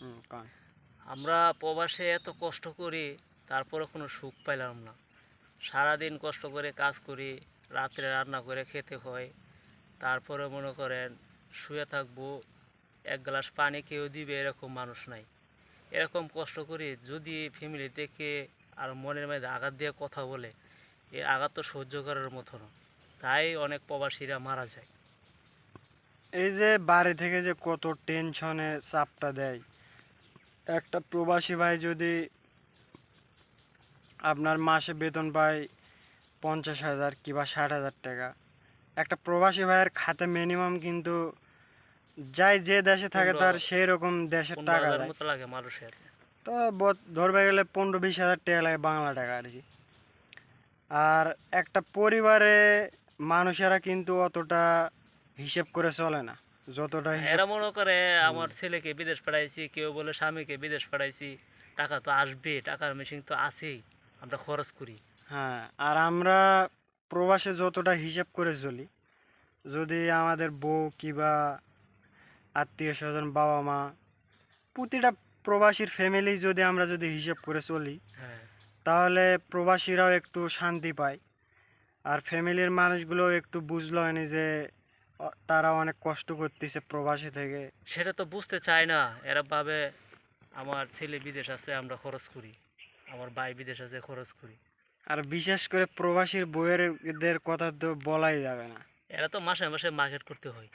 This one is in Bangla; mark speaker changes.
Speaker 1: হুম,
Speaker 2: আমরা প্রবাসে এত কষ্ট করি তারপরে কোনো সুখ পাইলাম না। সারাদিন কষ্ট করে কাজ করি রাত্রে রান্না করে খেতে হয়। তারপরে মনে করেন শুয়ে থাকব এক গ্লাস পানি কেউ দিবে এরকম মানুষ নাই। এরকম কষ্ট করি যদি ফ্যামিলি থেকে আর মনের মধ্যে আঘাত দিয়ে কথা বলে এই আঘাত তো সহ্য করার মতো না। তাই অনেক প্রবাসীরা মারা যায়।
Speaker 1: এই যে বাড়ি থেকে যে কত টেনশনে চাপটা দেয় একটা প্রবাসী ভাই যদি আপনার মাসে বেতন পায় পঞ্চাশ হাজার কিংবা ষাট হাজার টাকা। একটা প্রবাসী ভাইয়ের খাতে মিনিমাম কিন্তু যাই যে দেশে থাকে তার সেই রকম দেশের টাকা
Speaker 2: লাগে মানুষের।
Speaker 1: তো ধরবে গেলে পনেরো বিশ হাজার টাকা লাগে বাংলা টাকা আর কি। আর একটা পরিবারে মানুষেরা কিন্তু অতটা হিসেব করে চলে না। যতটা হিসেব
Speaker 2: এরা মনে করে আমার ছেলেকে বিদেশ পাঠাইছি কেউ বলে স্বামীকে বিদেশ পাঠাইছি টাকা তো আসবে টাকার মেশিন তো আছেই আমরা খরচ করি।
Speaker 1: হ্যাঁ আর আমরা প্রবাসে যতটা হিসেব করে চলি যদি আমাদের বউ কিবা আত্মীয় স্বজন বাবা মা প্রতিটা প্রবাসীর ফ্যামিলি যদি আমরা যদি হিসেব করে চলি
Speaker 2: হ্যাঁ।
Speaker 1: তাহলে প্রবাসীরাও একটু শান্তি পায় আর ফ্যামিলির মানুষগুলোও একটু বুঝলো যে তারা অনেক কষ্ট করতেছে প্রবাসী থেকে।
Speaker 2: সেটা তো বুঝতে চায় না। এরা ভাবে আমার ছেলে বিদেশ আছে আমরা খরচ করি। আমার ভাই বিদেশ আছে খরচ করি।
Speaker 1: আর বিশেষ করে প্রবাসীর বইয়ের কথা তো বলাই যাবে না।
Speaker 2: এরা তো মাসে মাসে মার্কেট করতে হয়।